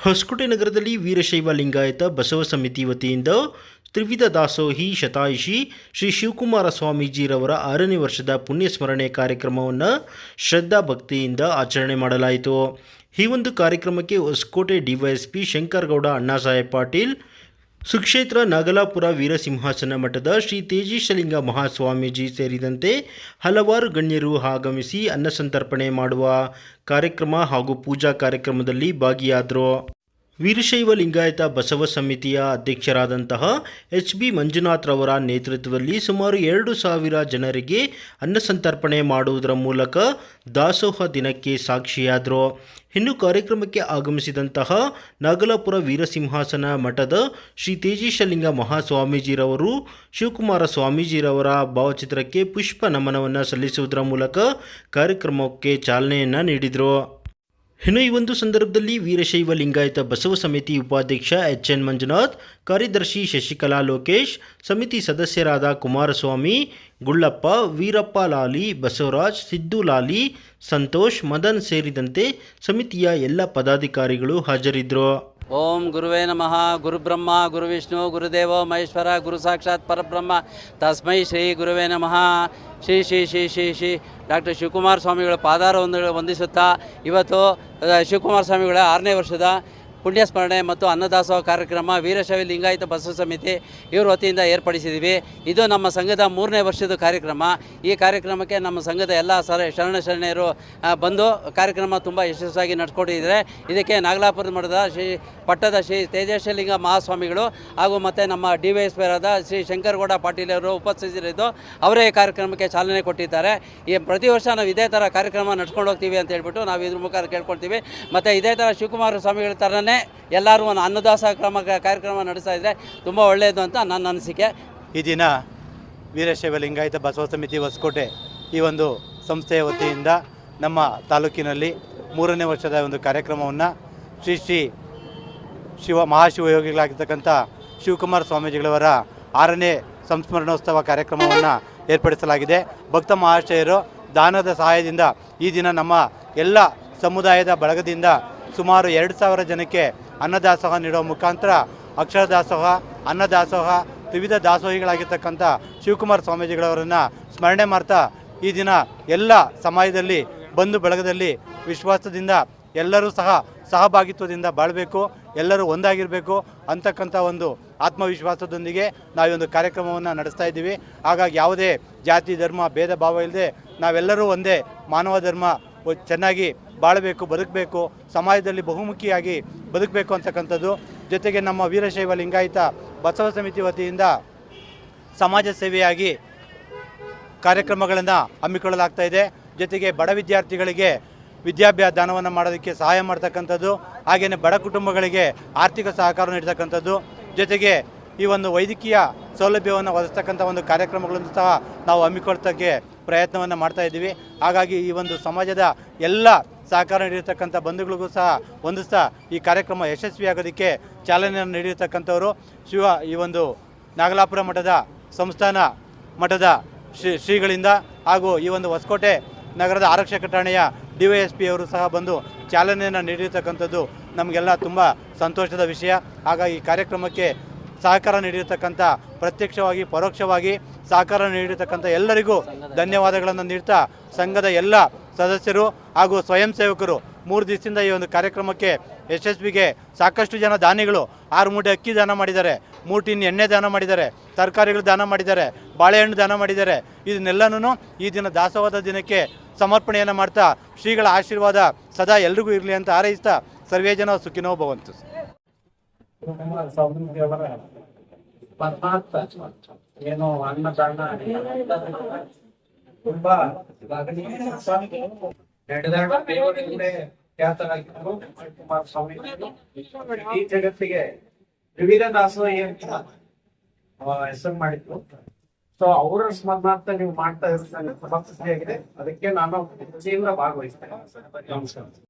ಹೊಸಕೋಟೆ ನಗರದಲ್ಲಿ ವೀರಶೈವ ಲಿಂಗಾಯತ ಬಸವ ಸಮಿತಿ ವತಿಯಿಂದ ತ್ರಿವಿಧ ದಾಸೋಹಿ ಶತಾಯುಷಿ ಶ್ರೀ ಶಿವಕುಮಾರ ಸ್ವಾಮೀಜಿರವರ ಆರನೇ ವರ್ಷದ ಪುಣ್ಯಸ್ಮರಣೆ ಕಾರ್ಯಕ್ರಮವನ್ನು ಶ್ರದ್ಧಾ ಭಕ್ತಿಯಿಂದ ಆಚರಣೆ ಮಾಡಲಾಯಿತು. ಈ ಒಂದು ಕಾರ್ಯಕ್ರಮಕ್ಕೆ ಹೊಸಕೋಟೆ ಡಿವೈಎಸ್ಪಿ ಶಂಕರಗೌಡ ಅಣ್ಣಾಸಾಹೇಬ್ ಪಾಟೀಲ್ ಸುಕ್ಷೇತ್ರ ನಾಗಲಾಪುರ ವೀರಸಿಂಹಾಸನ ಮಠದ ಶ್ರೀ ತೇಜೀಶಲಿಂಗ ಮಹಾಸ್ವಾಮೀಜಿ ಸೇರಿದಂತೆ ಹಲವಾರು ಗಣ್ಯರು ಆಗಮಿಸಿ ಅನ್ನಸಂತರ್ಪಣೆ ಮಾಡುವ ಕಾರ್ಯಕ್ರಮ ಹಾಗೂ ಪೂಜಾ ಕಾರ್ಯಕ್ರಮದಲ್ಲಿ ಭಾಗಿಯಾದರು. ವೀರಶೈವ ಲಿಂಗಾಯತ ಬಸವ ಸಮಿತಿಯ ಅಧ್ಯಕ್ಷರಾದಂತಹ ಎಚ್ ಬಿ ಮಂಜುನಾಥ್ರವರ ನೇತೃತ್ವದಲ್ಲಿ ಸುಮಾರು ಎರಡು ಸಾವಿರ ಜನರಿಗೆ ಅನ್ನಸಂತರ್ಪಣೆ ಮಾಡುವುದರ ಮೂಲಕ ದಾಸೋಹ ದಿನಕ್ಕೆ ಸಾಕ್ಷಿಯಾದರು. ಇನ್ನು ಕಾರ್ಯಕ್ರಮಕ್ಕೆ ಆಗಮಿಸಿದಂತಹ ನಾಗಲಾಪುರ ವೀರಸಿಂಹಾಸನ ಮಠದ ಶ್ರೀ ತೇಜೇಶಲಿಂಗ ಮಹಾಸ್ವಾಮೀಜಿರವರು, ಶಿವಕುಮಾರ ಸ್ವಾಮೀಜಿರವರ ಭಾವಚಿತ್ರಕ್ಕೆ ಪುಷ್ಪ ನಮನವನ್ನು ಸಲ್ಲಿಸುವುದರ ಮೂಲಕ ಕಾರ್ಯಕ್ರಮಕ್ಕೆ ಚಾಲನೆಯನ್ನು ನೀಡಿದರು. ಇನ್ನು ಈ ಒಂದು ಸಂದರ್ಭದಲ್ಲಿ ವೀರಶೈವ ಲಿಂಗಾಯತ ಬಸವ ಸಮಿತಿ ಉಪಾಧ್ಯಕ್ಷ ಎಚ್ ಎನ್ ಮಂಜುನಾಥ್, ಕಾರ್ಯದರ್ಶಿ ಶಶಿಕಲಾ ಲೋಕೇಶ್, ಸಮಿತಿ ಸದಸ್ಯರಾದ ಕುಮಾರಸ್ವಾಮಿ, ಗುಳ್ಳಪ್ಪ, ವೀರಪ್ಪ ಲಾಲಿ, ಬಸವರಾಜ್, ಸಿದ್ದು ಲಾಲಿ, ಸಂತೋಷ್, ಮದನ್ ಸೇರಿದಂತೆ ಸಮಿತಿಯ ಎಲ್ಲ ಪದಾಧಿಕಾರಿಗಳು ಹಾಜರಿದ್ದರು. ಓಂ ಗುರುವೇ ನಮಃ. ಗುರುಬ್ರಹ್ಮ, ಗುರುವಿಷ್ಣು, ಗುರುದೇವೋ, ಮಹೇಶ್ವರ ಗುರು ಸಾಕ್ಷಾತ್ ಪರಬ್ರಹ್ಮ. ತಸ್ಮೈ ಶ್ರೀ ಗುರುವೇ ನಮಃ. ಶ್ರೀ ಶ್ರೀ ಶ್ರೀ ಶ್ರೀ ಶ್ರೀ ಡಾಕ್ಟರ್ ಶಿವಕುಮಾರ ಸ್ವಾಮಿಗಳ ಪಾದಾರ ಒಂದು ವಂದಿಸುತ್ತಾ, ಇವತ್ತು ಶಿವಕುಮಾರ ಸ್ವಾಮಿಗಳ ಆರನೇ ವರ್ಷದ ಪುಣ್ಯಸ್ಮರಣೆ ಮತ್ತು ಅನ್ನದಾಸೋಹ ಕಾರ್ಯಕ್ರಮ ವೀರಶೈವ ಲಿಂಗಾಯತ ಬಸವ ಸಮಿತಿ ಇವ್ರ ವತಿಯಿಂದ ಏರ್ಪಡಿಸಿದ್ದೀವಿ ಇದು ನಮ್ಮ ಸಂಘದ ಮೂರನೇ ವರ್ಷದ ಕಾರ್ಯಕ್ರಮ. ಈ ಕಾರ್ಯಕ್ರಮಕ್ಕೆ ನಮ್ಮ ಸಂಘದ ಎಲ್ಲ ಸರ ಶರಣ ಶರಣೆಯರು ಬಂದು ಕಾರ್ಯಕ್ರಮ ತುಂಬ ಯಶಸ್ವಿಯಾಗಿ ನಡ್ಕೊಂಡಿದ್ದಾರೆ ಇದಕ್ಕೆ ನಾಗಲಾಪುರದ ಮಠದ ಶ್ರೀ ಪಟ್ಟದ ಶ್ರೀ ತೇಜಸ್ವಲಿಂಗ ಮಹಾಸ್ವಾಮಿಗಳು ಹಾಗೂ ಮತ್ತು ನಮ್ಮ D Y S Shri Shankargouda Patil ಅವರು ಉಪಸ್ಥಿತರಿದ್ದು ಅವರೇ ಈ ಕಾರ್ಯಕ್ರಮಕ್ಕೆ ಚಾಲನೆ ಕೊಟ್ಟಿದ್ದಾರೆ. ಈ ಪ್ರತಿ ವರ್ಷ ನಾವು ಇದೇ ಥರ ಕಾರ್ಯಕ್ರಮ ನಡ್ಕೊಂಡು ಹೋಗ್ತೀವಿ ಅಂತ ಹೇಳ್ಬಿಟ್ಟು ನಾವು ಇದ್ರ ಮುಖಾಂತರ ಕೇಳ್ಕೊಳ್ತೀವಿ. ಮತ್ತು ಇದೇ ಥರ ಶಿವಕುಮಾರ ಸ್ವಾಮಿಗಳ ಥರನೇ ಎಲ್ಲರೂ ಒಂದು ಅನ್ನದಾಸ ಕ್ರಮ, ಕಾರ್ಯಕ್ರಮ ನಡೆಸ್ತಾ ಇದ್ದರೆ ತುಂಬ ಒಳ್ಳೆಯದು ಅಂತ ನನ್ನ ಅನಿಸಿಕೆ. ಈ ದಿನ ವೀರಶೈವ ಲಿಂಗಾಯತ ಬಸವ ಸಮಿತಿ ಹೊಸಕೋಟೆ ಈ ಒಂದು ಸಂಸ್ಥೆಯ ವತಿಯಿಂದ ನಮ್ಮ ತಾಲೂಕಿನಲ್ಲಿ ಮೂರನೇ ವರ್ಷದ ಒಂದು ಕಾರ್ಯಕ್ರಮವನ್ನು ಶ್ರೀ ಶ್ರೀ ಶಿವ, ಮಹಾಶಿವಯೋಗಿಗಳಾಗಿರ್ತಕ್ಕಂಥ ಶಿವಕುಮಾರ ಸ್ವಾಮೀಜಿಗಳವರ ಆರನೇ ಸಂಸ್ಮರಣೋತ್ಸವ ಕಾರ್ಯಕ್ರಮವನ್ನು ಏರ್ಪಡಿಸಲಾಗಿದೆ. ಭಕ್ತ ಮಹಾಶಯರು ದಾನದ ಸಹಾಯದಿಂದ ಈ ದಿನ ನಮ್ಮ ಎಲ್ಲ ಸಮುದಾಯದ ಬಳಗದಿಂದ ಸುಮಾರು ಎರಡು ಸಾವಿರ ಜನಕ್ಕೆ ಅನ್ನದಾಸೋಹ ನೀಡುವ ಮುಖಾಂತರ ಅಕ್ಷರ ದಾಸೋಹ ಅನ್ನದಾಸೋಹ ವಿವಿಧ ದಾಸೋಹಿಗಳಾಗಿರ್ತಕ್ಕಂಥ ಶಿವಕುಮಾರ ಸ್ವಾಮೀಜಿಗಳವರನ್ನು ಸ್ಮರಣೆ ಮಾಡ್ತಾ ಈ ದಿನ ಎಲ್ಲ ಸಮಾಜದಲ್ಲಿ ಬಂಧು ಬಳಗದಲ್ಲಿ ವಿಶ್ವಾಸದಿಂದ ಎಲ್ಲರೂ ಸಹ ಸಹಭಾಗಿತ್ವದಿಂದ ಬಾಳಬೇಕು, ಎಲ್ಲರೂ ಒಂದಾಗಿರಬೇಕು ಅಂತಕ್ಕಂಥ ಒಂದು ಆತ್ಮವಿಶ್ವಾಸದೊಂದಿಗೆ ನಾವು ಒಂದು ಕಾರ್ಯಕ್ರಮವನ್ನು ನಡೆಸ್ತಾ ಇದ್ದೀವಿ. ಹಾಗಾಗಿ ಯಾವುದೇ ಜಾತಿ, ಧರ್ಮ, ಭೇದ, ಭಾವ ಇಲ್ಲದೆ ನಾವೆಲ್ಲರೂ ಒಂದೇ ಮಾನವ ಧರ್ಮ ಚೆನ್ನಾಗಿ ಬಾಳಬೇಕು, ಬದುಕಬೇಕು, ಸಮಾಜದಲ್ಲಿ ಬಹುಮುಖಿಯಾಗಿ ಬದುಕಬೇಕು ಅಂತಕ್ಕಂಥದ್ದು. ಜೊತೆಗೆ ನಮ್ಮ ವೀರಶೈವ ಲಿಂಗಾಯತ ಬಸವ ಸಮಿತಿ ವತಿಯಿಂದ ಸಮಾಜ ಸೇವೆಯಾಗಿ ಕಾರ್ಯಕ್ರಮಗಳನ್ನು ಹಮ್ಮಿಕೊಳ್ಳಲಾಗ್ತಾ ಇದೆ. ಜೊತೆಗೆ ಬಡ ವಿದ್ಯಾರ್ಥಿಗಳಿಗೆ ವಿದ್ಯಾಭ್ಯಾಸ ದಾನವನ್ನು ಮಾಡೋದಕ್ಕೆ ಸಹಾಯ ಮಾಡ್ತಕ್ಕಂಥದ್ದು. ಹಾಗೆಯೇ ಬಡ ಕುಟುಂಬಗಳಿಗೆ ಆರ್ಥಿಕ ಸಹಕಾರ ನೀಡ್ತಕ್ಕಂಥದ್ದು. ಜೊತೆಗೆ ಈ ಒಂದು ವೈದ್ಯಕೀಯ ಸೌಲಭ್ಯವನ್ನು ಒದಗಿಸ್ತಕ್ಕಂಥ ಒಂದು ಕಾರ್ಯಕ್ರಮಗಳನ್ನು ಸಹ ನಾವು ಹಮ್ಮಿಕೊಳ್ತಕ್ಕೆ ಪ್ರಯತ್ನವನ್ನು ಮಾಡ್ತಾ ಇದ್ದೀವಿ. ಹಾಗಾಗಿ ಈ ಒಂದು ಸಮಾಜದ ಎಲ್ಲ ಸಹಕಾರ ನೀಡಿರ್ತಕ್ಕಂಥ ಬಂಧುಗಳಿಗೂ ಸಹ ಹೊಂದಿಸ್ತಾ ಈ ಕಾರ್ಯಕ್ರಮ ಯಶಸ್ವಿಯಾಗೋದಕ್ಕೆ ಚಾಲನೆಯನ್ನು ನೀಡಿರ್ತಕ್ಕಂಥವರು. ಶಿವ, ಈ ಒಂದು ನಾಗಲಾಪುರ ಮಠದ ಸಂಸ್ಥಾನ ಮಠದ ಶ್ರೀ, ಶ್ರೀಗಳಿಂದ ಹಾಗೂ ಈ ಒಂದು ಹೊಸಕೋಟೆ ನಗರದ ಆರಕ್ಷಕ ಠಾಣೆಯ ಡಿ ವೈ ಎಸ್ ಪಿ ಅವರು ಸಹ ಬಂದು ಚಾಲನೆಯನ್ನು ನೀಡಿರ್ತಕ್ಕಂಥದ್ದು ನಮಗೆಲ್ಲ ತುಂಬ ಸಂತೋಷದ ವಿಷಯ. ಹಾಗಾಗಿ ಈ ಕಾರ್ಯಕ್ರಮಕ್ಕೆ ಸಹಕಾರ ನೀಡಿರ್ತಕ್ಕಂಥ, ಪ್ರತ್ಯಕ್ಷವಾಗಿ, ಪರೋಕ್ಷವಾಗಿ ಸಹಕಾರ ನೀಡಿರ್ತಕ್ಕಂಥ ಎಲ್ಲರಿಗೂ ಧನ್ಯವಾದಗಳನ್ನು ನೀಡ್ತಾ ಸಂಘದ ಎಲ್ಲ ಸದಸ್ಯರು ಹಾಗೂ ಸ್ವಯಂ ಸೇವಕರು ಮೂರು ದಿವಸದಿಂದ ಈ ಒಂದು ಕಾರ್ಯಕ್ರಮಕ್ಕೆ ಯಶಸ್ವಿಗೆ ಸಾಕಷ್ಟು ಜನ ದಾನಿಗಳು ಆರು ಮೂಟೆ ಅಕ್ಕಿ ದಾನ ಮಾಡಿದ್ದಾರೆ, ಮೂಟಿನ ಟಿನ್ ಎಣ್ಣೆ ದಾನ ಮಾಡಿದ್ದಾರೆ, ತರಕಾರಿಗಳು ದಾನ ಮಾಡಿದ್ದಾರೆ, ಬಾಳೆಹಣ್ಣು ದಾನ ಮಾಡಿದ್ದಾರೆ. ಇದನ್ನೆಲ್ಲನೂ ಈ ದಿನ ದಾಸವಾದ ದಿನಕ್ಕೆ ಸಮರ್ಪಣೆಯನ್ನು ಮಾಡ್ತಾ ಶ್ರೀಗಳ ಆಶೀರ್ವಾದ ಸದಾ ಎಲ್ರಿಗೂ ಇರಲಿ ಅಂತ ಹಾರೈಸ್ತಾ ಸರ್ವೇ ಜನ ಸುಖಿನೋ ಭವಂತು. ಕುಮಾರ ಅನ್ನ ಏನು ತುಂಬಾ ಸ್ವಾಮೀಜಿಗಳು ಈ ಜಗತ್ತಿಗೆ ವಿವಿಧ ದಾಸೋಹಿ ಅಂತ ಹೆಸರು ಮಾಡಿದ್ರು ಸೊ ಅವರ ಸ್ಮರಣಾರ್ಥ ನೀವು ಮಾಡ್ತಾ ಇರೋದು ನನಗೆ ತುಂಬಾ ಅದಕ್ಕೆ ನಾನು ಜೀವನ ಭಾಗವಹಿಸ್ತೇನೆ ನಮಸ್ಕಾರ